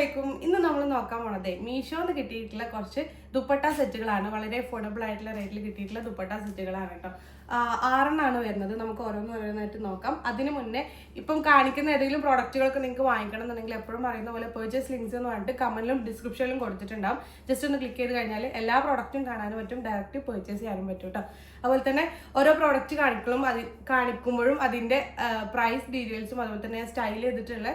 അലൈക്കും ഇന്ന് നമ്മൾ നോക്കാൻ പോണത് മീഷോന്ന് കിട്ടിയിട്ടുള്ള കുറച്ച് ദുപ്പട്ട സെറ്റുകളാണ്. വളരെ അഫോർഡബിൾ ആയിട്ടുള്ള റേറ്റിൽ കിട്ടിയിട്ടുള്ള ദുപ്പട്ട സെറ്റുകളാണ് കേട്ടോ ആറെണ്ണാണ് വരുന്നത്. നമുക്ക് ഓരോന്ന് ഓരോന്നായിട്ട് നോക്കാം. അതിന് മുന്നേ ഇപ്പം കാണിക്കുന്ന ഏതെങ്കിലും പ്രോഡക്റ്റുകളൊക്കെ നിങ്ങൾക്ക് വാങ്ങിക്കണം എന്നുണ്ടെങ്കിൽ എപ്പോഴും പറയുന്ന പോലെ പേർച്ചേസ് ലിങ്ക്സ് എന്ന് പറഞ്ഞിട്ട് കമന്റിലും ഡിസ്ക്രിപ്ഷനിലും കൊടുത്തിട്ടുണ്ടാവും. ജസ്റ്റ് ഒന്ന് ക്ലിക്ക് ചെയ്ത് കഴിഞ്ഞാൽ എല്ലാ പ്രോഡക്റ്റും കാണാനും പറ്റും. ഡയറക്റ്റ് പേർച്ചേസ് ചെയ്യാനും പറ്റും കേട്ടോ അതുപോലെ തന്നെ ഓരോ പ്രോഡക്റ്റ് കാണിക്കുമ്പോഴും അതി കാണിക്കുമ്പോഴും അതിന്റെ പ്രൈസ് ഡീറ്റെയിൽസും അതുപോലെ തന്നെ സ്റ്റൈൽ ചെയ്തിട്ടുള്ള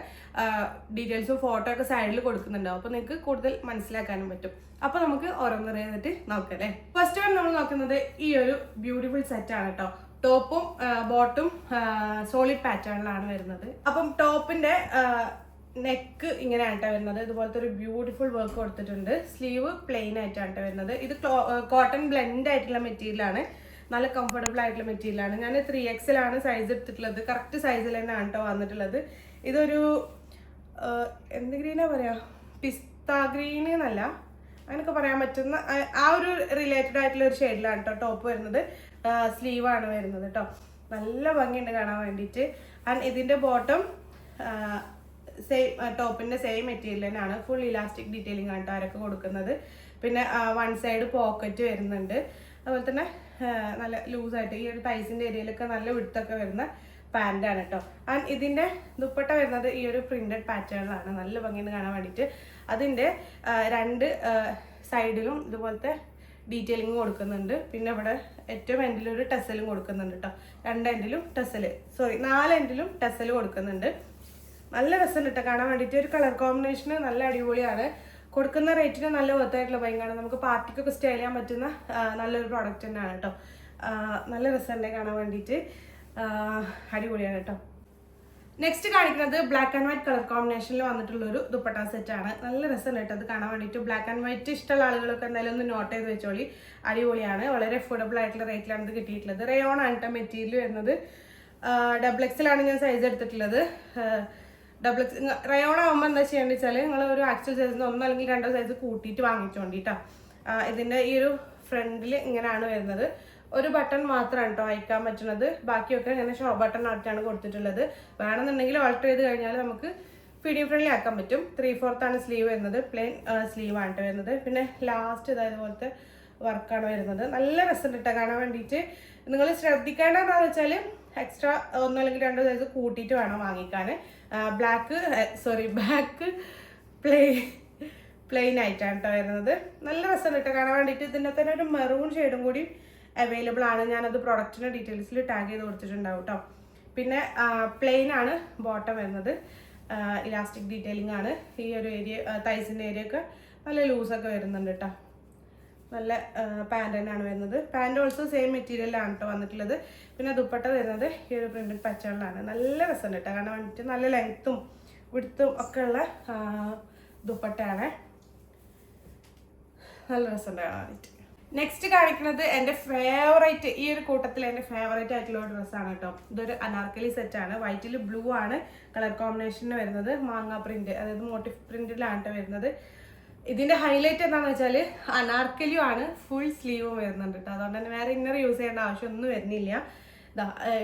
ഡീറ്റെയിൽസും ഫോട്ടോ ഒക്കെ സൈഡിൽ കൊടുക്കുന്നുണ്ടാവും അപ്പോൾ നിങ്ങൾക്ക് കൂടുതൽ മനസ്സിലാക്കാനും പറ്റും. അപ്പോൾ നമുക്ക് ഓരോന്ന് അറിയാന്നിട്ട് നോക്കാം അല്ലേ? ഫസ്റ്റ് വൺ നമ്മൾ നോക്കുന്നത് ഈ ഒരു ബ്യൂട്ടിഫുൾ സെറ്റ് ആണ് കേട്ടോ ടോപ്പും ബോട്ടും സോളിഡ് പാറ്റേണിലാണ് വരുന്നത്. അപ്പം ടോപ്പിന്റെ നെക്ക് ഇങ്ങനെയാണ് വരുന്നത്. ഇതുപോലത്തെ ഒരു ബ്യൂട്ടിഫുൾ വർക്ക് കൊടുത്തിട്ടുണ്ട്. സ്ലീവ് പ്ലെയിൻ ആയിട്ടാണ് വരുന്നത്. ഇത് കോട്ടൺ ബ്ലെൻഡ് ആയിട്ടുള്ള മെറ്റീരിയലാണ് നല്ല കംഫർട്ടബിൾ ആയിട്ടുള്ള മെറ്റീരിയലാണ് ഞാൻ ത്രീ എക്സിലാണ് സൈസ് എടുത്തിട്ടുള്ളത്. കറക്റ്റ് സൈസിൽ തന്നെയാണ് കേട്ടോ വന്നിട്ടുള്ളത്. ഇതൊരു എന്ത് ഗ്രീനാ പറയാ? പിസ്ത ഗ്രീൻ എന്നല്ല. അങ്ങനെയൊക്കെ പറയാൻ പറ്റുന്ന ആ- ഒരു റിലേറ്റഡ് ആയിട്ടുള്ള ഒരു ഷെയ്ഡിലാണ് കേട്ടോ ടോപ്പ് വരുന്നത്. സ്ലീവ് ആണ് വരുന്നത് കേട്ടോ നല്ല ഭംഗിയുണ്ട് കാണാൻ വേണ്ടിയിട്ട്. ആൻഡ് ഇതിന്റെ ബോട്ടം സെയിം ടോപ്പിന്റെ സെയിം മെറ്റീരിയൽ തന്നെയാണ്. ഫുൾ ഇലാസ്റ്റിക് ഡീറ്റെയിലിംഗ് ആണ് കേട്ടോ ആരൊക്കെ കൊടുക്കുന്നത്. പിന്നെ വൺ സൈഡ് പോക്കറ്റ് വരുന്നുണ്ട്. അതുപോലെ തന്നെ നല്ല ലൂസായിട്ട് ഈ ഒരു തൈസിന്റെ ഏരിയയിലൊക്കെ നല്ല വിടുത്തൊക്കെ വരുന്ന പാന്റാണ് കേട്ടോ. ആൻഡ് ഇതിന്റെ ദുപ്പട്ട വരുന്നത് ഈ ഒരു പ്രിന്റഡ് പാറ്റേണിലാണ് നല്ല ഭംഗിയുണ്ട് കാണാൻ വേണ്ടിയിട്ട്. അതിന്റെ രണ്ട് സൈഡിലും ഇതുപോലത്തെ ഡീറ്റെയിലിംഗ് കൊടുക്കുന്നുണ്ട്. പിന്നെ ഇവിടെ ഏറ്റവും എൻഡിലും ഒരു ടെസലും കൊടുക്കുന്നുണ്ട് കേട്ടോ. രണ്ട് എൻഡിലും ടെസൽ സോറി നാല് എൻഡിലും ടെസൽ കൊടുക്കുന്നുണ്ട്. നല്ല രസമുണ്ട് കേട്ടോ കാണാൻ വേണ്ടിയിട്ട്. ഒരു കളർ കോമ്പിനേഷന് നല്ല അടിപൊളിയാണ്. കൊടുക്കുന്ന റേറ്റിന് നല്ല വർത്തായിട്ടുള്ള ഭയങ്കര നമുക്ക് പാർട്ടിക്കൊക്കെ സ്റ്റൈൽ ചെയ്യാൻ പറ്റുന്ന നല്ലൊരു പ്രോഡക്റ്റ് തന്നെയാണ് കേട്ടോ. നല്ല രസമുണ്ട് കാണാൻ വേണ്ടിയിട്ട്. അടിപൊളിയാണ് കേട്ടോ. നെക്സ്റ്റ് കാണിക്കുന്നത് ബ്ലാക്ക് ആൻഡ് വൈറ്റ് കളർ കോമ്പിനേഷനിൽ വന്നിട്ടുള്ള ഒരു ദുപ്പട്ട സെറ്റ് ആണ്. നല്ല രസമാണ് കേട്ടോ അത് കാണാൻ വേണ്ടിയിട്ട്. ബ്ലാക്ക് ആൻഡ് വൈറ്റ് ഇഷ്ടമുള്ള ആളുകളൊക്കെ എന്തായാലും ഒന്ന് നോട്ട് ചെയ്ത് വെച്ചോളി. അടിപൊളിയാണ്. വളരെ അഫോർഡബിൾ ആയിട്ടുള്ള റേറ്റിലാണ് ഇത് കിട്ടിയിട്ടുള്ളത്. റയോൺ ആണ് കേട്ടോ മെറ്റീരിയൽ വരുന്നത്. ഡബിൾ എക്സിലാണ് ഞാൻ സൈസ് എടുത്തിട്ടുള്ളത്. ഡബിൾ എക്സ് റയോൺ ആകുമ്പോൾ എന്താ ചെയ്യേണ്ടത് വെച്ചാൽ നിങ്ങൾ ഒരു ആക്ച്വൽ സൈസിന് ഒന്നോ അല്ലെങ്കിൽ രണ്ടോ സൈസ് കൂട്ടിയിട്ട് വാങ്ങിച്ചോണ്ടിട്ടോ ഇതിന്റെ ഈ ഒരു ഫ്രണ്ടിൽ ഇങ്ങനെയാണ് വരുന്നത്. ഒരു ബട്ടൺ മാത്രമാണ് കേട്ടോ അയക്കാൻ പറ്റുന്നത്. ബാക്കിയൊക്കെ ഇങ്ങനെ ഷോ ബട്ടൺ ആയിട്ടാണ് കൊടുത്തിട്ടുള്ളത്. വേണമെന്നുണ്ടെങ്കിൽ ഓൾട്ടർ ചെയ്ത് കഴിഞ്ഞാൽ നമുക്ക് പി ഡി ഫ്രണ്ട്ലി ആക്കാൻ പറ്റും. ത്രീ ഫോർത്ത് ആണ് സ്ലീവ് വരുന്നത്. പ്ലെയിൻ സ്ലീവ് ആണ് വരുന്നത്. പിന്നെ ലാസ്റ്റ് ഇതായത് പോലത്തെ വർക്കാണ് വരുന്നത്. നല്ല രസമുണ്ട് കാണാൻ വേണ്ടിയിട്ട് നിങ്ങൾ ശ്രദ്ധിക്കേണ്ട എന്താണെന്ന് വെച്ചാൽ എക്സ്ട്രാ ഒന്നോ അല്ലെങ്കിൽ രണ്ടോ സൈസ് കൂട്ടിയിട്ട് വേണം വാങ്ങിക്കാൻ black sorry black plain plain ആയിട്ടാണ് കേട്ടോ വരുന്നത്. നല്ല രസമുണ്ട് കാണാൻ വേണ്ടിയിട്ട് ഇതിന്റെ തന്നെ ഒരു മെറൂൺ ഷെയ്ഡും കൂടി അവൈലബിൾ ആണ്. ഞാനത് പ്രൊഡക്റ്റിന്റെ ഡീറ്റെയിൽസിൽ ടാഗ് ചെയ്ത് കൊടുത്തിട്ടുണ്ടാവും കേട്ടോ പിന്നെ പ്ലെയിൻ ആണ് ബോട്ടം വരുന്നത്. ഇലാസ്റ്റിക് ഡീറ്റെയിലിംഗ് ആണ്. ഈ ഒരു ഏരിയ തൈസിന്റെ ഏരിയ ഒക്കെ നല്ല ലൂസൊക്കെ വരുന്നുണ്ട് കേട്ടോ നല്ല പാന്റ് തന്നെയാണ് വരുന്നത്. പാന്റ് ഓൾസോ സെയിം മെറ്റീരിയലാണ് കേട്ടോ വന്നിട്ടുള്ളത്. പിന്നെ ദുപ്പട്ട വരുന്നത് ഈ ഒരു പ്രിന്റഡ് പച്ചകളിലാണ് നല്ല രസമുണ്ട് കേട്ടോ കാരണം വന്നിട്ട് നല്ല ലെങ്ത്തും വിടുത്തും ഒക്കെ ഉള്ള ദുപ്പട്ടയാണ്. നല്ല രസമുണ്ട് കാണാൻ നെക്സ്റ്റ് കാണിക്കുന്നത് എന്റെ ഫേവറേറ്റ് ഈ ഒരു കൂട്ടത്തിൽ എന്റെ ഫേവറേറ്റ് ആയിട്ടുള്ള ഡ്രസ്സാണ് കേട്ടോ. ഇതൊരു അനാർക്കലി സെറ്റ് ആണ്. വൈറ്റിൽ ബ്ലൂ ആണ് കളർ കോമ്പിനേഷന് വരുന്നത്. മാങ്ങ പ്രിന്റ് അതായത് മോട്ടിഫ് പ്രിന്റിലാണ് വരുന്നത്. ഇതിന്റെ ഹൈലൈറ്റ് എന്താണെന്ന് വെച്ചാൽ അനാർക്കലിയും ആണ്. ഫുൾ സ്ലീവും വരുന്നുണ്ട് കേട്ടോ അതുകൊണ്ട് തന്നെ വേറെ ഇന്നർ യൂസ് ചെയ്യേണ്ട ആവശ്യമൊന്നും വരുന്നില്ല.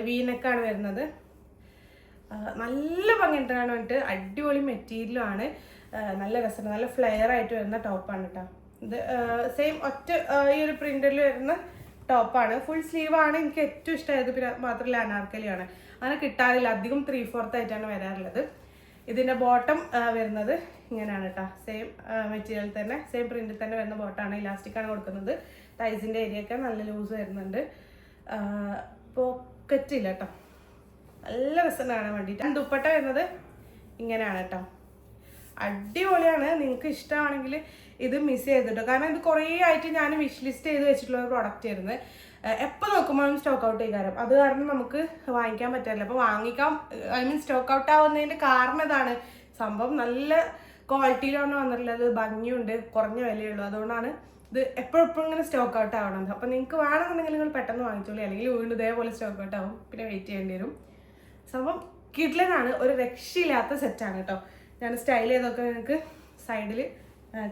വീനക്കാണ് വരുന്നത്. നല്ല ഭംഗിയുണ്ട് കാണാൻ വേണ്ടിയിട്ട് അടിപൊളി മെറ്റീരിയലും ആണ്. നല്ല രസമുണ്ട്. നല്ല ഫ്ലെയർ ആയിട്ട് വരുന്ന ടോപ്പാണ് കേട്ടോ ഇത് സെയിം ഒറ്റ ഈ ഒരു പ്രിന്റിൽ വരുന്ന ടോപ്പാണ് ഫുൾ സ്ലീവ് ആണ്. എനിക്ക് ഏറ്റവും ഇഷ്ടമായത് പിന്നെ മാത്രമല്ല അനാർക്കലിയാണ്. അങ്ങനെ കിട്ടാറില്ല. അധികം ത്രീ ഫോർത്ത് ആയിട്ടാണ് വരാറുള്ളത്. ഇതിന്റെ ബോട്ടം വരുന്നത് ഇങ്ങനെയാണ് കേട്ടോ സെയിം മെറ്റീരിയൽ തന്നെ. സെയിം പ്രിന്റിൽ തന്നെ വരുന്ന ബോട്ടാണ് ഇലാസ്റ്റിക് ആണ് കൊടുക്കുന്നത്. തൈസിന്റെ ഏരിയ ഒക്കെ നല്ല ലൂസ് വരുന്നുണ്ട്. പോക്കറ്റ് ഇല്ല കേട്ടോ നല്ല രസം കാണാൻ വേണ്ടിയിട്ട് ദുപ്പട്ട വരുന്നത് ഇങ്ങനെയാണ് കേട്ടോ അടിപൊളിയാണ്. നിങ്ങൾക്ക് ഇഷ്ടമാണെങ്കിൽ ഇത് മിസ് ചെയ്തിട്ടോ. കാരണം ഇത് കുറേ ആയിട്ട് ഞാൻ വിഷ് ലിസ്റ്റ് ചെയ്ത് വെച്ചിട്ടുള്ള ഒരു പ്രോഡക്റ്റ് ആയിരുന്നു. എപ്പോൾ നോക്കുമ്പോഴും സ്റ്റോക്ക് ഔട്ട് ചെയ്യാറും അത് കാരണം നമുക്ക് വാങ്ങിക്കാൻ പറ്റാറില്ല. അപ്പോൾ വാങ്ങിക്കാൻ ഐ മീൻ സ്റ്റോക്ക് ഔട്ട് ആവുന്നതിന്റെ കാരണം ഇതാണ്. സംഭവം നല്ല ക്വാളിറ്റിയിലാണ് വന്നിട്ടുള്ളത്. ഭംഗിയുണ്ട് കുറഞ്ഞ വിലയുള്ളൂ. അതുകൊണ്ടാണ് ഇത് എപ്പോഴും ഇങ്ങനെ സ്റ്റോക്ക് ഔട്ട് ആവണത്. അപ്പോൾ നിങ്ങൾക്ക് വേണമെന്നുണ്ടെങ്കിൽ നിങ്ങൾ പെട്ടെന്ന് വാങ്ങിച്ചോളൂ. അല്ലെങ്കിൽ വീണ്ടും ഇതേപോലെ സ്റ്റോക്ക് ഔട്ട് ആവും. പിന്നെ വെയിറ്റ് ചെയ്യേണ്ടി വരും. സംഭവം കിഡ്ലനാണ് ഒരു രക്ഷയില്ലാത്ത സെറ്റാണ് കേട്ടോ. ഞാൻ സ്റ്റൈൽ ചെയ്തൊക്കെ നിങ്ങൾക്ക് സൈഡിൽ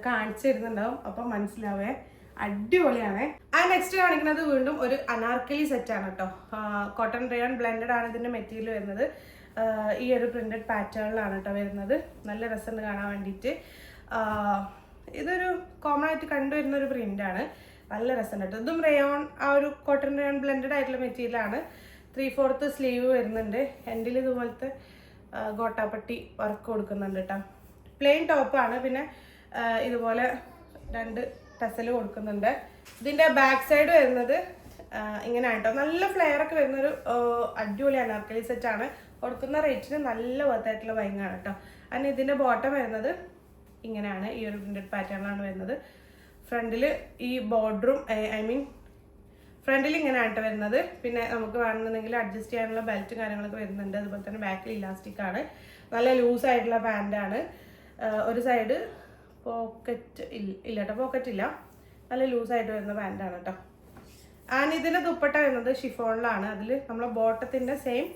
കാണിച്ചു തരുന്നുണ്ടാവും. അപ്പം മനസ്സിലാവേ. അടിപൊളിയാണ്. ആ നെക്സ്റ്റ് കാണിക്കുന്നത് വീണ്ടും ഒരു അനാർക്കലി സെറ്റ് ആണ് കേട്ടോ കോട്ടൺ റയോൺ ബ്ലെൻഡഡ് ആണ് ഇതിന്റെ മെറ്റീരിയൽ വരുന്നത്. ഈ ഒരു പ്രിന്റഡ് പാറ്റേണിലാണ് കേട്ടോ വരുന്നത്. നല്ല രസമുണ്ട് കാണാൻ വേണ്ടിയിട്ട്. ഇതൊരു കോമൺ ആയിട്ട് കണ്ടുവരുന്ന ഒരു പ്രിന്റാണ് നല്ല രസമുണ്ട് കേട്ടോ ഇതും റയോൺ ആ ഒരു കോട്ടൺ റയോൺ ബ്ലെൻഡഡ് ആയിട്ടുള്ള മെറ്റീരിയലാണ് ത്രീ ഫോർത്ത് സ്ലീവ് വരുന്നുണ്ട്. എൻഡിൽ ഇതുപോലത്തെ ഗോട്ടാപ്പട്ടി വർക്ക് കൊടുക്കുന്നുണ്ട് കേട്ടോ പ്ലെയിൻ ടോപ്പാണ് പിന്നെ ഇതുപോലെ രണ്ട് ടസൽ കൊടുക്കുന്നുണ്ട്. ഇതിന്റെ ബാക്ക് സൈഡ് വരുന്നത് ഇങ്ങനെയാണ് ഇങ്ങനെ കേട്ടോ നല്ല ഫ്ലെയർ ഒക്കെ വരുന്നൊരു അടിപൊളി അനാർക്കലി സെറ്റാണ് കൊടുക്കുന്ന റേറ്റിന് നല്ല വർത്തായിട്ടുള്ള ഭയങ്കരമാണ് കേട്ടോ അതിന് ഇതിന്റെ ബോട്ടം വരുന്നത് ഇങ്ങനെയാണ് ഈ ഒരു പ്രിന്റഡ് പാറ്റേണിലാണ് വരുന്നത്. ഫ്രണ്ടിൽ ഈ ബോർഡറും ഐ മീൻ ഫ്രണ്ടിൽ ഇങ്ങനെ ആയിട്ട് വരുന്നത്. പിന്നെ നമുക്ക് വേണമെന്നുണ്ടെങ്കിൽ അഡ്ജസ്റ്റ് ചെയ്യാനുള്ള ബെൽറ്റും കാര്യങ്ങളൊക്കെ വരുന്നുണ്ട്. അതുപോലെ തന്നെ ബാക്കിൽ ഇലാസ്റ്റിക് ആണ്. നല്ല ലൂസ് ആയിട്ടുള്ള പാന്റാണ് ഒരു സൈഡ് പോക്കറ്റ് ഇല്ല കേട്ടോ പോക്കറ്റ് ഇല്ല. നല്ല ലൂസ് ആയിട്ട് വരുന്ന പാന്റാണ് കേട്ടോ ആൻഡ് ഇതിന്റെ ദുപ്പട്ട വരുന്നത് ഷിഫോണിലാണ് അതിൽ നമ്മളെ ബോട്ടത്തിന്റെ സെയിം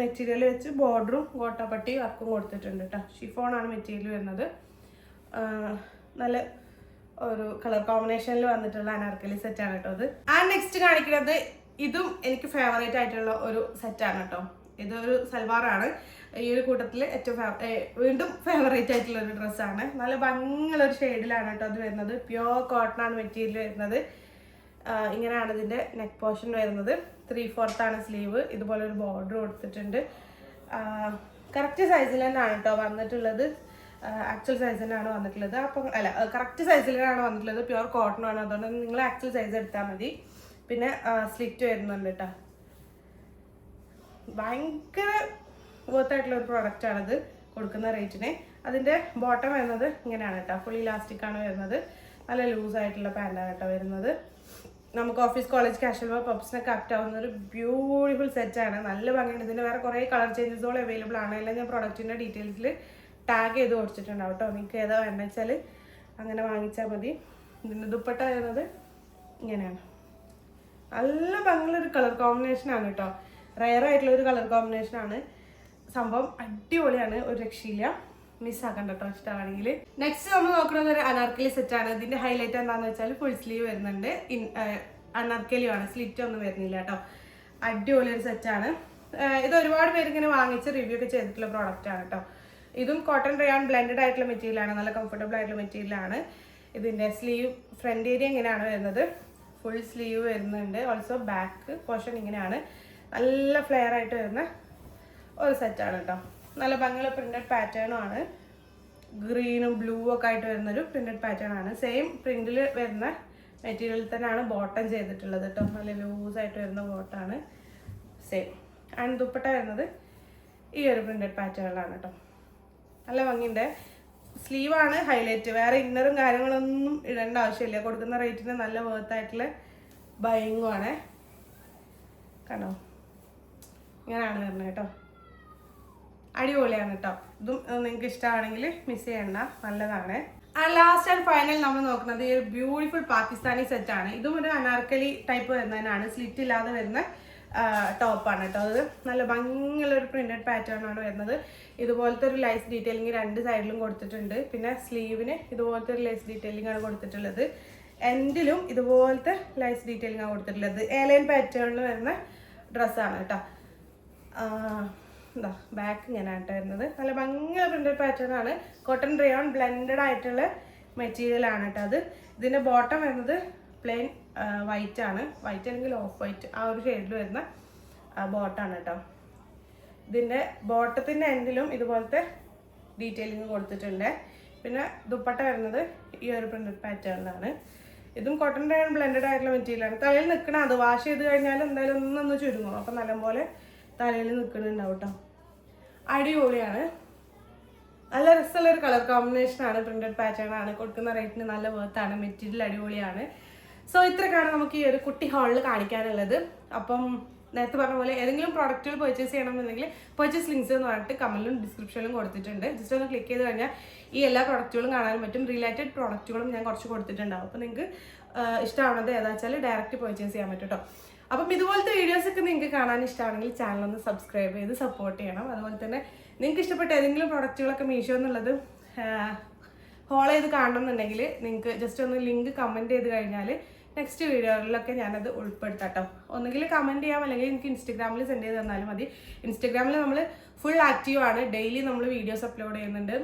മെറ്റീരിയൽ വെച്ച് ബോർഡറും ഗോട്ടാപ്പട്ടി വർക്കും കൊടുത്തിട്ടുണ്ട് കേട്ടോ ഷിഫോണാണ് മെറ്റീരിയൽ വരുന്നത്. നല്ല ഒരു കളർ കോമ്പിനേഷനിൽ വന്നിട്ടുള്ള അനാർക്കലി സെറ്റാണ് കേട്ടോ അത് ആൻഡ് നെക്സ്റ്റ് കാണിക്കുന്നത് ഇതും എനിക്ക് ഫേവറേറ്റ് ആയിട്ടുള്ള ഒരു സെറ്റാണ് കേട്ടോ. ഇതൊരു സൽവാറാണ് ഈ ഒരു കൂട്ടത്തിൽ ഏറ്റവും വീണ്ടും ഫേവറേറ്റ് ആയിട്ടുള്ള ഒരു ഡ്രസ്സാണ് നല്ല ഭംഗിയുള്ള ഒരു ഷെയ്ഡിലാണ് കേട്ടോ അത് വരുന്നത്. പ്യോർ കോട്ടൺ ആണ് മെറ്റീരിയൽ വരുന്നത്. ഇങ്ങനെയാണ് ഇതിന്റെ നെക്ക് പോർഷൻ വരുന്നത്. ത്രീ ഫോർത്ത് ആണ് സ്ലീവ് ഇതുപോലെ ഒരു ബോർഡർ കൊടുത്തിട്ടുണ്ട്. കറക്റ്റ് സൈസിൽ തന്നെയാണ് കേട്ടോ വന്നിട്ടുള്ളത്. ആക്ച്വൽ സൈസ് തന്നെയാണ് വന്നിട്ടുള്ളത്. അപ്പം അല്ല കറക്റ്റ് സൈസിലാണ് വന്നിട്ടുള്ളത്. പ്യുവർ കോട്ടൺ ആണ്. അതുകൊണ്ട് നിങ്ങൾ ആക്ച്വൽ സൈസ് എടുത്താൽ മതി. പിന്നെ സ്ലിറ്റ് വരുന്നുണ്ട് കേട്ടോ ഭയങ്കര വർത്ത് ആയിട്ടുള്ള ഒരു പ്രോഡക്റ്റ് ആണത് കൊടുക്കുന്ന റേറ്റിന് അതിന്റെ ബോട്ടം വരുന്നത് ഇങ്ങനെയാണ് കേട്ടോ ഫുൾ ഇലാസ്റ്റിക് ആണ് വരുന്നത്. നല്ല ലൂസ് ആയിട്ടുള്ള പാന്റാണ് കേട്ടോ വരുന്നത്. നമുക്ക് ഓഫീസ് കോളേജ് കാഷ്വൽ പബ്സിനൊക്കെ ആക്ട് ആവുന്ന ഒരു ബ്യൂട്ടിഫുൾ സെറ്റാണ് നല്ല ഭംഗിയാണ് ഇതിന് വേറെ കുറേ കളർ ചേഞ്ചസുകൾ അവൈലബിൾ ആണ്. എല്ലാം ഞാൻ പ്രൊഡക്റ്റിന്റെ ഡീറ്റെയിൽസിൽ ടാഗ് ചെയ്ത് കൊടുത്തിട്ടുണ്ടാവും കേട്ടോ. നിങ്ങൾക്ക് ഏതാ വേണ്ടത് വെച്ചാൽ അങ്ങനെ വാങ്ങിച്ചാൽ മതി. ഇതിന്റെ ദുപ്പട്ട വരുന്നത് ഇങ്ങനെയാണ്. നല്ല ഭംഗിയുള്ളൊരു കളർ കോമ്പിനേഷനാണ് കേട്ടോ. റയർ ആയിട്ടുള്ള ഒരു കളർ കോമ്പിനേഷനാണ് സംഭവം അടിപൊളിയാണ്. ഒരു രക്ഷയില്ല. മിസ്സാക്കണ്ട കേട്ടോ ഇഷ്ടമാണെങ്കിൽ നെക്സ്റ്റ് നമ്മൾ നോക്കുന്നത് ഒരു അനാർക്കലി സെറ്റ് ആണ്. ഇതിന്റെ ഹൈലൈറ്റ് എന്താണെന്ന് വെച്ചാൽ ഫുൾ സ്ലീവ് വരുന്നുണ്ട്. ഇൻ ആണ് സ്ലിറ്റ് ഒന്നും വരുന്നില്ല കേട്ടോ. അടിപൊളി ഒരു സെറ്റാണ് ഇത് ഒരുപാട് പേര് ഇങ്ങനെ വാങ്ങിച്ച് റിവ്യൂ ഒക്കെ ചെയ്തിട്ടുള്ള പ്രോഡക്റ്റ് ആണ് കേട്ടോ. ഇതും കോട്ടൺ റയോൺ ബ്ലെൻഡഡ് ആയിട്ടുള്ള മെറ്റീരിയലാണ് നല്ല കംഫർട്ടബിൾ ആയിട്ടുള്ള മെറ്റീരിയലാണ് ഇതിന്റെ സ്ലീവ് ഫ്രണ്ട് ഏരിയ ഇങ്ങനെയാണ് വരുന്നത്. ഫുൾ സ്ലീവ് വരുന്നുണ്ട്. ഓൾസോ ബാക്ക് പോർഷൻ ഇങ്ങനെയാണ്. നല്ല ഫ്ലെയർ ആയിട്ട് വരുന്ന ഒരു സെറ്റാണ് കേട്ടോ നല്ല ഭംഗിയുള്ള പ്രിന്റഡ് പാറ്റേണും ആണ്. ഗ്രീനും ബ്ലൂ ഒക്കെ ആയിട്ട് വരുന്നൊരു പ്രിന്റഡ് പാറ്റേൺ ആണ്. സെയിം പ്രിന്റിൽ വരുന്ന മെറ്റീരിയൽ തന്നെയാണ് ബോട്ടം ചെയ്തിട്ടുള്ളത് കേട്ടോ നല്ല ലൂസായിട്ട് വരുന്ന ബോട്ടാണ് സെയിം ആൻഡ് ദുപ്പട്ട വരുന്നത് ഈ ഒരു പ്രിന്റഡ് പാറ്റേണിലാണ് കേട്ടോ നല്ല ഭംഗിയുണ്ട്. സ്ലീവാണ് ഹൈലൈറ്റ്. വേറെ ഇന്നറും കാര്യങ്ങളൊന്നും ഇടേണ്ട ആവശ്യമില്ല. കൊടുക്കുന്ന റേറ്റിന് നല്ല വേർത്തായിട്ടുള്ള ആണ് കണ്ടോ? ഇങ്ങനെയാണ് വരുന്നത് കേട്ടോ. അടിപൊളിയാണ് കേട്ടോ. ഇതും നിങ്ങൾക്ക് ഇഷ്ടമാണെങ്കിൽ മിസ് ചെയ്യണ്ട. നല്ലതാണ്. ആൻഡ് ലാസ്റ്റ് ആൻഡ് ഫൈനൽ നമ്മൾ നോക്കുന്നത് ഈ ഒരു ബ്യൂട്ടിഫുൾ പാകിസ്ഥാനി സെറ്റ് ആണ്. ഇതും ഒരു അനാർക്കലി ടൈപ്പ് വരുന്നതിനാണ്. സ്ലിറ്റ് ഇല്ലാതെ വരുന്ന ടോപ്പാണ് കേട്ടോ അത് നല്ല ഭംഗിയുള്ള ഒരു പ്രിന്റഡ് പാറ്റേൺ ആണ് വരുന്നത്. ഇതുപോലത്തെ ഒരു ലൈസ് ഡീറ്റെയിലിംഗ് രണ്ട് സൈഡിലും കൊടുത്തിട്ടുണ്ട്. പിന്നെ സ്ലീവിന് ഇതുപോലത്തെ ഒരു ലൈസ് ഡീറ്റെയിലിംഗ് ആണ് കൊടുത്തിട്ടുള്ളത്. എൻഡിലും ഇതുപോലത്തെ ലൈസ് ഡീറ്റെയിലിംഗ് ആണ് കൊടുത്തിട്ടുള്ളത്. ഏലൈൻ പാറ്റേണിൽ വരുന്ന ഡ്രസ്സാണ് കേട്ടോ എന്താ ബാക്ക് ഇങ്ങനെയാണ് വരുന്നത്. നല്ല ഭംഗിയുള്ള പ്രിന്റഡ് പാറ്റേൺ ആണ്. കോട്ടൺ റയോൺ ബ്ലെൻഡഡ് ആയിട്ടുള്ള മെറ്റീരിയൽ ആണ് കേട്ടോ അത്. ഇതിന്റെ ബോട്ടം വരുന്നത് പ്ലെയിൻ വൈറ്റ് ആണ്. വൈറ്റ് അല്ലെങ്കിൽ ഓഫ് വൈറ്റ് ആ ഒരു ഷെയ്ഡിൽ വരുന്ന ബോട്ടാണ് കേട്ടോ ഇതിന്റെ ബോട്ടത്തിന്റെ എൻഡിലും ഇതുപോലത്തെ ഡീറ്റെയിലിങ് കൊടുത്തിട്ടുണ്ട്. പിന്നെ ദുപ്പട്ട വരുന്നത് ഈ ഒരു പ്രിന്റഡ് പാറ്റേണിലാണ് ഇതും കോട്ടൺ ആണ് ബ്ലെൻഡഡ് ആയിട്ടുള്ള മെറ്റീരിയലാണ് തലയിൽ നിൽക്കണം അത് വാഷ് ചെയ്ത് കഴിഞ്ഞാൽ എന്തായാലും ഒന്നൊന്ന് ചുരുങ്ങും. അപ്പം നല്ലപോലെ തലയിൽ നിൽക്കുന്നുണ്ടാവും കേട്ടോ അടിപൊളിയാണ്. നല്ല രസമുള്ള ഒരു കളർ കോമ്പിനേഷനാണ് പ്രിന്റഡ് പാറ്റേൺ ആണ്. കൊടുക്കുന്ന റേറ്റിന് നല്ല വേർത്താണ് മെറ്റീരിയൽ അടിപൊളിയാണ്. സോ ഇത്രയൊക്കെയാണ് നമുക്ക് ഈ ഒരു കുട്ടി ഹാളിൽ കാണിക്കാനുള്ളത്. അപ്പം നേരത്തെ പറഞ്ഞ പോലെ ഏതെങ്കിലും പ്രോഡക്റ്റുകൾ പർച്ചേസ് ചെയ്യണമെന്നുണ്ടെങ്കിൽ പർച്ചേസ് ലിങ്ക്സ് എന്ന് പറഞ്ഞിട്ട് കമന്റിലും ഡിസ്ക്രിപ്ഷനിലും കൊടുത്തിട്ടുണ്ട്. ജസ്റ്റ് ഒന്ന് ക്ലിക്ക് ചെയ്ത് കഴിഞ്ഞാൽ ഈ എല്ലാ പ്രോഡക്റ്റുകളും കാണാൻ പറ്റും. റിലേറ്റഡ് പ്രോഡക്റ്റുകളും ഞാൻ കുറച്ച് കൊടുത്തിട്ടുണ്ടാവും. അപ്പോൾ നിങ്ങൾക്ക് ഇഷ്ടമാവുന്നത് ഏതാ വെച്ചാൽ ഡയറക്റ്റ് പർച്ചേസ് ചെയ്യാൻ പറ്റും കേട്ടോ അപ്പം ഇതുപോലത്തെ വീഡിയോസ് ഒക്കെ നിങ്ങൾക്ക് കാണാൻ ഇഷ്ടമാണെങ്കിൽ ചാനൽ ഒന്ന് സബ്സ്ക്രൈബ് ചെയ്ത് സപ്പോർട്ട് ചെയ്യണം. അതുപോലെ തന്നെ നിങ്ങൾക്ക് ഇഷ്ടപ്പെട്ട ഏതെങ്കിലും പ്രോഡക്റ്റുകളൊക്കെ മീഷോ എന്നുള്ളത് ഹോൾ ചെയ്ത് കാണണം എന്നുണ്ടെങ്കിൽ നിങ്ങൾക്ക് ജസ്റ്റ് ഒന്ന് ലിങ്ക് കമന്റ് ചെയ്ത് കഴിഞ്ഞാൽ നെക്സ്റ്റ് വീഡിയോകളിലൊക്കെ ഞാനത് ഉൾപ്പെടുത്താം കേട്ടോ ഒന്നുകിൽ കമന്റ് ചെയ്യാം അല്ലെങ്കിൽ എനിക്ക് ഇൻസ്റ്റഗ്രാമിൽ സെൻഡ് ചെയ്ത് തന്നാലും മതി. ഇൻസ്റ്റഗ്രാമിൽ നമ്മൾ ഫുൾ ആക്റ്റീവ് ആണ്. ഡെയിലി നമ്മൾ വീഡിയോസ് അപ്ലോഡ് ചെയ്യുന്നുണ്ട്.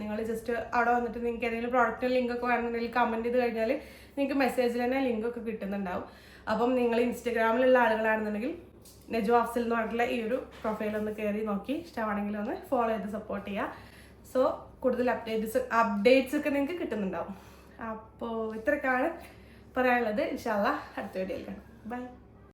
നിങ്ങൾ ജസ്റ്റ് അവിടെ വന്നിട്ട് നിങ്ങൾക്ക് ഏതെങ്കിലും പ്രോഡക്റ്റ് ലിങ്ക് ഒക്കെ വേണമെന്നുണ്ടെങ്കിൽ കമന്റ് ചെയ്ത് കഴിഞ്ഞാൽ നിങ്ങൾക്ക് മെസ്സേജിൽ തന്നെ ലിങ്ക് ഒക്കെ കിട്ടുന്നുണ്ടാവും. അപ്പം നിങ്ങൾ ഇൻസ്റ്റഗ്രാമിലുള്ള ആളുകളാണെന്നുണ്ടെങ്കിൽ നെജു ആഫ്സിൽ എന്ന് പറഞ്ഞിട്ടുള്ള ഈ ഒരു പ്രൊഫൈൽ ഒന്ന് കയറി നോക്കി. ഇഷ്ടമാണെങ്കിൽ ഒന്ന് ഫോളോ ചെയ്ത് സപ്പോർട്ട് ചെയ്യുക. സോ കൂടുതൽ അപ്ഡേറ്റ്സ് അപ്ഡേറ്റ്സ് ഒക്കെ നിങ്ങൾക്ക് കിട്ടുന്നുണ്ടാവും. അപ്പോൾ ഇത്രയൊക്കെയാണ്. പറയാനുള്ളത് ഇൻഷാല്ല അടുത്ത വീഡിയോയിൽ കാണാം. ബൈ